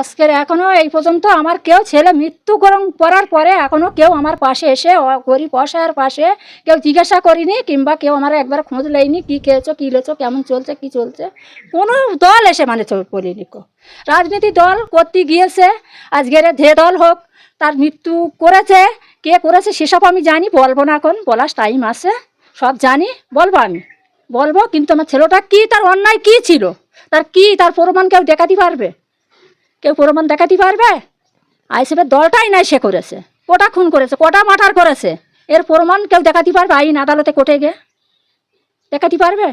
আজকের এখনও এই পর্যন্ত আমার কেউ ছেলে মৃত্যুকরণ করার পরে এখনও কেউ আমার পাশে এসে গরিব অসহায়ের পাশে কেউ জিজ্ঞাসা করিনি কিংবা কেউ আমার একবার খোঁজ নেয়নি কি খেয়েছো, কী লেছো, কেমন চলছে, কি চলছে। কোনো দল এসে মানে বলিনি রাজনীতি দল করতে গিয়েছে, আজকের যে দল হোক, তার মৃত্যু করেছে। কে করেছে সেসব আমি জানি, বলব না এখন, বলার টাইম আছে। সব জানি, বলব আমি। বলব, কিন্তু আমার ছেলেটা কি, তার অন্যায় কি ছিল? তার কি, তার প্রমাণ কেউ দেখাতে পারবে? কেউ প্রমাণ দেখাতে পারবে? আইসিএফের দলটাই নাই সে করেছে। কটা খুন করেছে কটা মার্টার করেছে? এর প্রমাণ কেউ দেখাতে পারবে? আইন আদালতে কোর্টে গিয়ে। দেখাতে পারবে?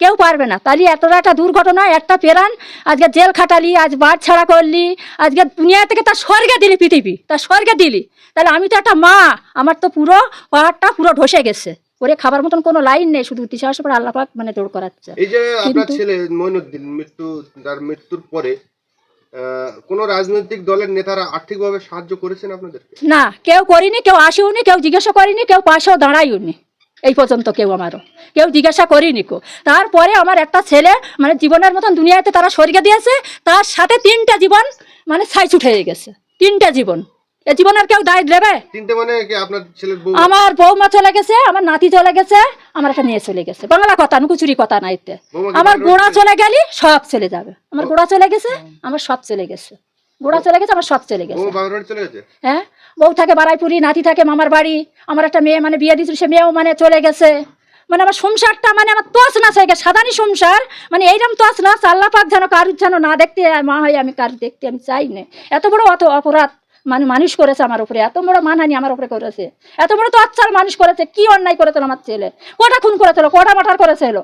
কেউ পারবে না। তাহলে এতটা একটা দুর্ঘটনা একটা পেরান আজকে জেল খাটালি আজ বাদ ছাড়া করলি আজকে দুনিয়া থেকে তার স্বর্গে দিলি পৃথিবী তার স্বর্গে দিলি। তাহলে আমি তো একটা মা আমার তো পুরো পাহাড়টা পুরো ঢসে গেছে। ওরে খাবার মতন কোনো লাইন নেই শুধু তিসাস পরে আল্লাপাক মানে দৌড় করাচ্ছে। এই যে আপনার ছেলে মইনুদ্দিন মৃত্যু তার মৃত্যুর পরে কোনো রাজনৈতিক দলের নেতারা আর্থিকভাবে সাহায্য করেছেন আপনাদেরকে? না, কেউ করিনি, কেউ আসেওনি, কেউ জিজ্ঞাসা করিনি, কেউ পাশেও দাঁড়াইওনি এই পর্যন্ত কেউ আমারও। কেউ জিজ্ঞাসা করিনি কো। তারপরে আমার একটা ছেলে মানে জীবনের মতন দুনিয়াতে তারা সরিয়ে দিয়েছে, তার সাথে তিনটা জীবন মানে সাইজ উঠে গেছে। তিনটা জীবন। এ জীবনের কেউ দায় দেবে? তিনটে মানে কি আপনার ছেলের বউ? আমার বৌমা চলে গেছে আমার নাতি চলে গেছে আমার একটা মেয়ে চলে গেছে। বাংলা কথা নুকুচুরি কথা না এতে। আমার গোড়া চলে গেলি সব চলে যাবে। আমার গোড়া চলে গেছে আমার সব চলে গেছে। গোড়া চলে গেছে আমার সব চলে গেছে। হ্যাঁ? বউ থাকে বারাইপুরি নাতি থাকে মামার বাড়ি। আমার একটা মেয়ে মানে বিয়ে দিয়েছিল সে মেয়েও মানে চলে গেছে। মানে আমার সংসারটা মানে আমার তোস না গেছে সাধারণ সংসার। মানে এইরকম তোস না আল্লাহ পাক যেন কারুর যেন না দেখতে মা হয় আমি কারুর দেখতে আমি চাই না। এত বড় অত অপরাধ। মানে মানুষ করেছে আমার উপরে। এত বড় মানহানি আমার উপরে করেছে। এত বড় তো আচ্ছার মানুষ করেছে কি অন্যায় করেছিল আমার ছেলে? কটা খুন করেছিল কটা মাটার করেছিল?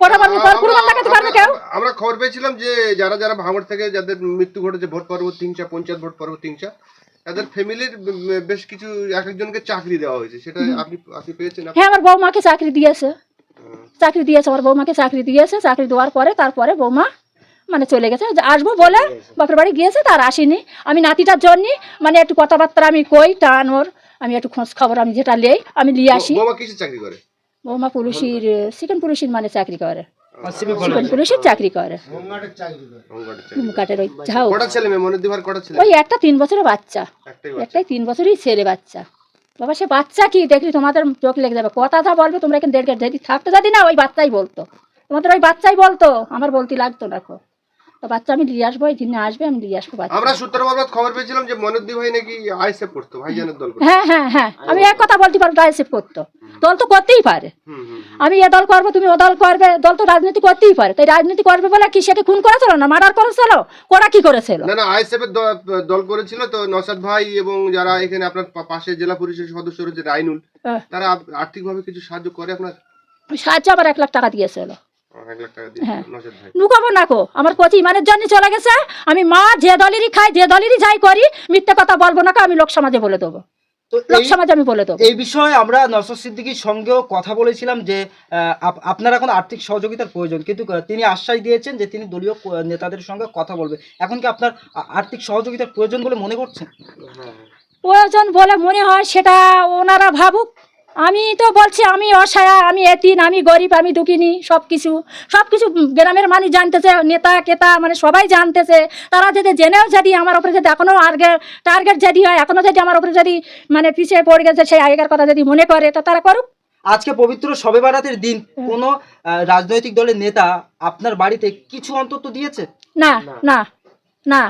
কটা আমরা- প্রমাণ দেখাতে পারবে কেউ? আমরা খবর পেয়েছিলাম যে যারা যারা ভাঙড় থেকে যাদের মৃত্যু ঘটেছে ভোট হিংসা পঞ্চায়েত ভোট হিংসা তাদের ফ্যামিলির বেশ কিছু এক একজনকে চাকরি দেওয়া হয়েছে। সেটা আপনি আপনি পেয়েছেন? হ্যাঁ আমার বৌমাকে চাকরি দিয়েছে। চাকরি দিয়েছে আমার বৌমাকে চাকরি দিয়েছে। চাকরি দেওয়ার পরে তারপরে বৌমা মানে চলে গেছে। আসব বলে বাপের বাড়ি গিয়েছে তার আসেনি। আমি নাতিটার জন্য মানে একটু কথাবার্তা আমি কই টান ওর। আমি একটু খোঁজ খবর আমি যেটা লেই আমি নিয়ে আসি। বৌমা চাকরি করে? বৌমা পুলিশের চিকেন পুলিশের মানে চাকরি করে। চিকেন পুলিশের চাকরি করে। কাটের ওই একটা তিন বছরের বাচ্চা। একটাই তিন বছরই ছেলে বাচ্চা। বাবা সে বাচ্চা কি? দেখলি তোমাদের চোখ লেগে যাবে। কথা যা বলবে তোমরা এখানে দেড় যদি থাকতে যদি না ওই বাচ্চাই বলতো। তোমাদের ওই বাচ্চাই বলতো। আমার বলতে লাগতো না খো। তো বাচ্চা আমি নিয়ে আসব এই দিনে আসবে আমি নিয়ে আসব বাচ্চা। আমরা সূত্র খবর পেয়েছিলাম যে মনুদ্দি ভাই নাকি ভাইজানের দল হ্যাঁ হ্যাঁ হ্যাঁ আমি এক কথা বলতে পারব করতো দল তো করতেই পারে। আমি এ দল করব তুমি ও দল করবে দল তো রাজনীতি করতেই পারে। তাই রাজনীতি করবে বলে কি সেটা খুন করেছিল না? মার্ডার করেছিল? ওরা কি করেছিল? না না দ- দল করেছিল তো নসাদ ভাই এবং যারা এখানে আপনার পাশে জেলা পরিষদের সদস্য রয়েছে রাইনুল হ্যাঁ। তারা আর্থিকভাবে কিছু সাহায্য করে আপনার? সাহায্য আবার এক লাখ টাকা দিয়েছিল। হ্যাঁ। নসাদ ভাই। লুকাবো না কো। আমার কচি ইমানের জন্য চলে গেছে। আমি মা যে দলেরই খাই যে দলেরই যাই করি মিথ্যে কথা বলব না আমি লোক সমাজে বলে দেবো। আমি বলে দেবো। এই বিষয়ে আমরা নসর সিদ্দিকির সঙ্গেও কথা বলেছিলাম যে আপনার এখন আর্থিক সহযোগিতার প্রয়োজন। কিন্তু তিনি আশ্বাস দিয়েছেন যে তিনি দলীয় নেতাদের সঙ্গে কথা বলবে। এখন কি আপনার আর্থিক সহযোগিতার প্রয়োজন বলে মনে করছেন? প্রয়োজন বলে মনে হয় সেটা ওনারা ভাবুক। আমি তো বলছি আমি অসহায় আমি এতিন আমি গরিব আমি দুঃখিনী সব কিছু সব কিছু গ্রামের মানুষ জানতেছে নেতা কেতা মানে সবাই জানতেছে। তারা যদি জেনেও যদি আমার উপরে যদি এখনও আগে টার্গেট যদি হয় এখনও যদি আমার উপরে যদি মানে পিছিয়ে পড়ে গেছে সেই আগেকার কথা যদি মনে করে তো তারা করুক। আজকে পবিত্র শবে বারাতের দিন কোনো রাজনৈতিক দলের নেতা আপনার বাড়িতে কিছু অন্তত দিয়েছে? না না না।